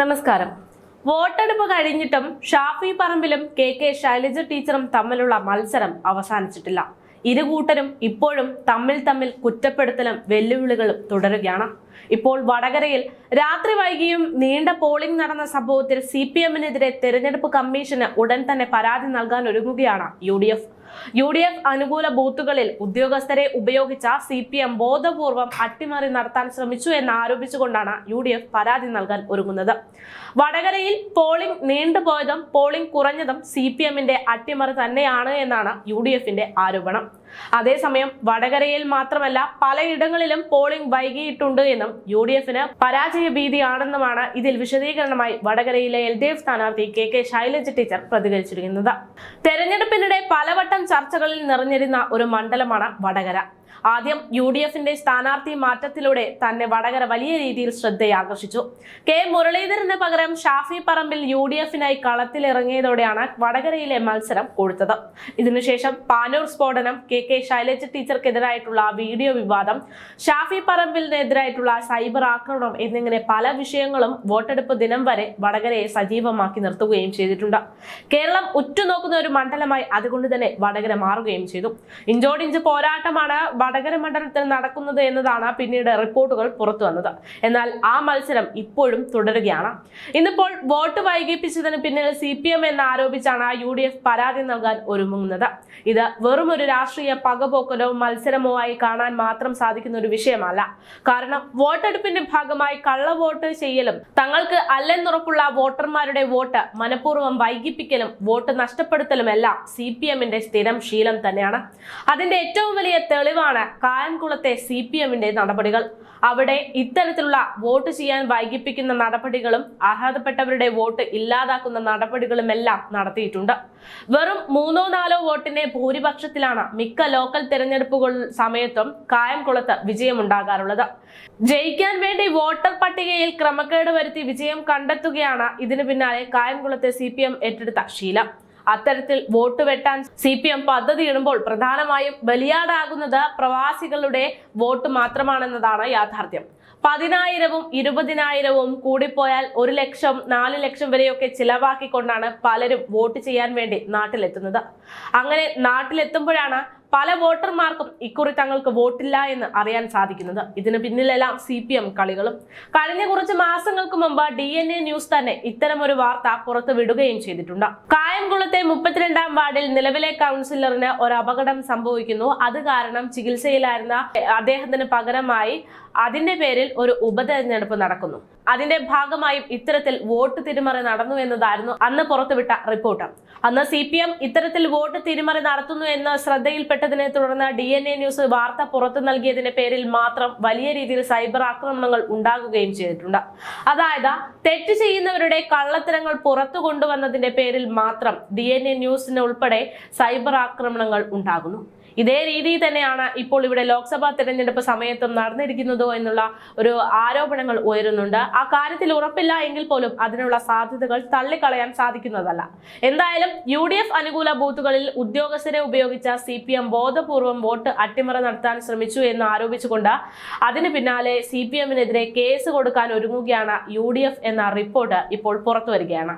നമസ്കാരം. വോട്ടെടുപ്പ് കഴിഞ്ഞിട്ടും ഷാഫി പറമ്പിലും കെ കെ ശൈലജ ടീച്ചറും തമ്മിലുള്ള മത്സരം അവസാനിച്ചിട്ടില്ല. ഇരു കൂട്ടരും ഇപ്പോഴും തമ്മിൽ തമ്മിൽ കുറ്റപ്പെടുത്തലും വെല്ലുവിളികളും തുടരുകയാണ്. ഇപ്പോൾ വടകരയിൽ രാത്രി വൈകിയും നീണ്ട പോളിംഗ് നടന്ന സംഭവത്തിൽ സി പി എമ്മിനെതിരെ തെരഞ്ഞെടുപ്പ് കമ്മീഷന് ഉടൻ തന്നെ പരാതി നൽകാൻ ഒരുങ്ങുകയാണ് U D F. U D F അനുകൂല ബൂത്തുകളിൽ ഉദ്യോഗസ്ഥരെ ഉപയോഗിച്ച സി പി എം ബോധപൂർവം അട്ടിമറി നടത്താൻ ശ്രമിച്ചു എന്ന് ആരോപിച്ചുകൊണ്ടാണ് യു ഡി എഫ് പരാതി നൽകാൻ ഒരുങ്ങുന്നത്. വടകരയിൽ പോളിംഗ് നീണ്ടുപോയതും പോളിംഗ് കുറഞ്ഞതും സി പി എമ്മിന്റെ അട്ടിമറി തന്നെയാണ് എന്നാണ് യു ഡി എഫിന്റെ ആരോപണം. അതേസമയം വടകരയിൽ മാത്രമല്ല പലയിടങ്ങളിലും പോളിംഗ് വൈകിയിട്ടുണ്ട് എന്നും യു ഡി എഫിന് പരാജയ ഭീതിയാണെന്നുമാണ് ഇതിൽ വിശദീകരണമായി വടകരയിലെ എൽ ഡി എഫ് സ്ഥാനാർത്ഥി കെ കെ ശൈലജ ടീച്ചർ പ്രതികരിച്ചിരിക്കുന്നത്. തെരഞ്ഞെടുപ്പിനിടെ പലവട്ടം ചർച്ചകളിൽ നിറഞ്ഞിരുന്ന ഒരു മണ്ഡലമാണ് വടകര. ആദ്യം യു ഡി എഫിന്റെ സ്ഥാനാർത്ഥി മാറ്റത്തിലൂടെ തന്നെ വടകര വലിയ രീതിയിൽ ശ്രദ്ധയാകർഷിച്ചു. കെ. മുരളീധരന് പകരം ഷാഫി പറമ്പിൽ യു ഡി എഫിനായി കളത്തിലിറങ്ങിയതോടെയാണ് വടകരയിലെ മത്സരം കൊടുത്തത് ഇതിനുശേഷം പാനൂർ സ്ഫോടനം കെ. കെ. ശൈലജ ടീച്ചർക്കെതിരായിട്ടുള്ള വീഡിയോ വിവാദം ഷാഫി പറമ്പിലിനെതിരായിട്ടുള്ള സൈബർ ആക്രമണം എന്നിങ്ങനെ പല വിഷയങ്ങളും വോട്ടെടുപ്പ് ദിനം വരെ വടകരയെ സജീവമാക്കി നിർത്തുകയും ചെയ്തിട്ടുണ്ട്. കേരളം ഉറ്റുനോക്കുന്ന ഒരു മണ്ഡലമായി അതുകൊണ്ട് തന്നെ വടകര മാറുകയും ചെയ്തു. ഇഞ്ചോടിഞ്ച് പോരാട്ടമാണ് വടകര മണ്ഡലത്തിൽ നടക്കുന്നത് എന്നതാണ് പിന്നീട് റിപ്പോർട്ടുകൾ പുറത്തു വന്നത്. എന്നാൽ ആ മത്സരം ഇപ്പോഴും തുടരുകയാണ്. ഇന്നിപ്പോൾ വോട്ട് വൈകിപ്പിച്ചതിന് പിന്നിൽ സി പി എം എന്ന് ആരോപിച്ചാണ് യു ഡി എഫ് പരാതി നൽകാൻ ഒരുങ്ങുന്നത്. ഇത് വെറും ഒരു രാഷ്ട്രീയ പകപോക്കലോ മത്സരമോ ആയി കാണാൻ മാത്രം സാധിക്കുന്ന ഒരു വിഷയമല്ല. കാരണം വോട്ടെടുപ്പിന്റെ ഭാഗമായി കള്ളവോട്ട് ചെയ്യലും തങ്ങൾക്ക് അല്ലെന്നുറപ്പുള്ള വോട്ടർമാരുടെ വോട്ട് മനഃപൂർവം വൈകിപ്പിക്കലും വോട്ട് നഷ്ടപ്പെടുത്തലും എല്ലാം സി പി എമ്മിന്റെ സ്ഥിരം ശീലം തന്നെയാണ്. അതിന്റെ ഏറ്റവും വലിയ തെളിവാണ് കായംകുളത്തെ സി പി എമ്മിന്റെ നടപടികൾ? അവിടെ ഇത്തരത്തിലുള്ള വോട്ട് ചെയ്യാൻ വൈകിപ്പിക്കുന്ന നടപടികളും അർഹതപ്പെട്ടവരുടെ വോട്ട് ഇല്ലാതാക്കുന്ന നടപടികളുമെല്ലാം നടത്തിയിട്ടുണ്ട്. വെറും മൂന്നോ നാലോ വോട്ടിന്റെ ഭൂരിപക്ഷത്തിലാണ് മിക്ക ലോക്കൽ തെരഞ്ഞെടുപ്പുകൾ സമയത്തും കായംകുളത്ത് വിജയമുണ്ടാകാറുള്ളത്. ജയിക്കാൻ വേണ്ടി വോട്ടർ പട്ടികയിൽ ക്രമക്കേട് വരുത്തി വിജയം കണ്ടെത്തുകയാണ് ഇതിനു പിന്നാലെ കായംകുളത്തെ സി ഏറ്റെടുത്ത ശീലം. അത്തരത്തിൽ വോട്ട് വെട്ടാൻ സി പി എം പദ്ധതിയിടുമ്പോൾ പ്രധാനമായും ബലിയാടാകുന്നത് പ്രവാസികളുടെ വോട്ട് മാത്രമാണെന്നതാണ് യാഥാർത്ഥ്യം. പതിനായിരവും ഇരുപതിനായിരവും കൂടിപ്പോയാൽ ഒരു ലക്ഷം നാല് ലക്ഷം വരെയൊക്കെ ചിലവാക്കിക്കൊണ്ടാണ് പലരും വോട്ട് ചെയ്യാൻ വേണ്ടി നാട്ടിലെത്തുന്നത്. അങ്ങനെ നാട്ടിലെത്തുമ്പോഴാണ് പല വോട്ടർമാർക്കും ഇക്കുറി തങ്ങൾക്ക് വോട്ടില്ല എന്ന് അറിയാൻ സാധിക്കുന്നത്. ഇതിന് പിന്നിലെല്ലാം സി പി എം കളികളും. കഴിഞ്ഞ കുറച്ച് മാസങ്ങൾക്ക് മുമ്പ് ഡി എൻ എ ന്യൂസ് തന്നെ ഇത്തരമൊരു വാർത്ത പുറത്തു വിടുകയും ചെയ്തിട്ടുണ്ട്. കായംകുളത്തെ മുപ്പത്തിരണ്ടാം വാർഡിൽ നിലവിലെ കൗൺസിലറിന് ഒരു അപകടം സംഭവിക്കുന്നു. അത് കാരണം ചികിത്സയിലായിരുന്ന അദ്ദേഹത്തിന് പകരമായി അതിന്റെ പേരിൽ ഒരു ഉപതെരഞ്ഞെടുപ്പ് നടക്കുന്നു. അതിന്റെ ഭാഗമായും ഇത്തരത്തിൽ വോട്ട് തിരിമറി നടന്നു എന്നതായിരുന്നു അന്ന് പുറത്തുവിട്ട റിപ്പോർട്ട്. അന്ന് സി പി എം ഇത്തരത്തിൽ വോട്ട് തിരിമറി നടത്തുന്നു എന്ന് ശ്രദ്ധയിൽപ്പെട്ടതിനെ തുടർന്ന് ഡി എൻ എ ന്യൂസ് വാർത്ത പുറത്തു നൽകിയതിന്റെ പേരിൽ മാത്രം വലിയ രീതിയിൽ സൈബർ ആക്രമണങ്ങൾ ഉണ്ടാകുകയും ചെയ്തിട്ടുണ്ട്. അതായത് തെറ്റ് ചെയ്യുന്നവരുടെ കള്ളത്തരങ്ങൾ പുറത്തു കൊണ്ടുവന്നതിന്റെ പേരിൽ മാത്രം ഡി എൻ എ ന്യൂസിന് ഉൾപ്പെടെ സൈബർ ആക്രമണങ്ങൾ ഉണ്ടാകുന്നു. ഇതേ രീതിയിൽ തന്നെയാണ് ഇപ്പോൾ ഇവിടെ ലോക്സഭാ തെരഞ്ഞെടുപ്പ് സമയത്തും നടന്നിരിക്കുന്നതോ എന്നുള്ള ഒരു ആരോപണങ്ങൾ ഉയരുന്നുണ്ട്. ആ കാര്യത്തിൽ ഉറപ്പില്ല എങ്കിൽ പോലും അതിനുള്ള സാധ്യതകൾ തള്ളിക്കളയാൻ സാധിക്കുന്നതല്ല. എന്തായാലും യു ഡി എഫ് അനുകൂല ബൂത്തുകളിൽ ഉദ്യോഗസ്ഥരെ ഉപയോഗിച്ച സി പി എം ബോധപൂർവം വോട്ട് അട്ടിമറ നടത്താൻ ശ്രമിച്ചു എന്ന് ആരോപിച്ചുകൊണ്ട് അതിന് പിന്നാലെ സി പി എമ്മിനെതിരെ കേസ് കൊടുക്കാൻ ഒരുങ്ങുകയാണ് യു ഡി എഫ് എന്ന റിപ്പോർട്ട് ഇപ്പോൾ പുറത്തു വരികയാണ്.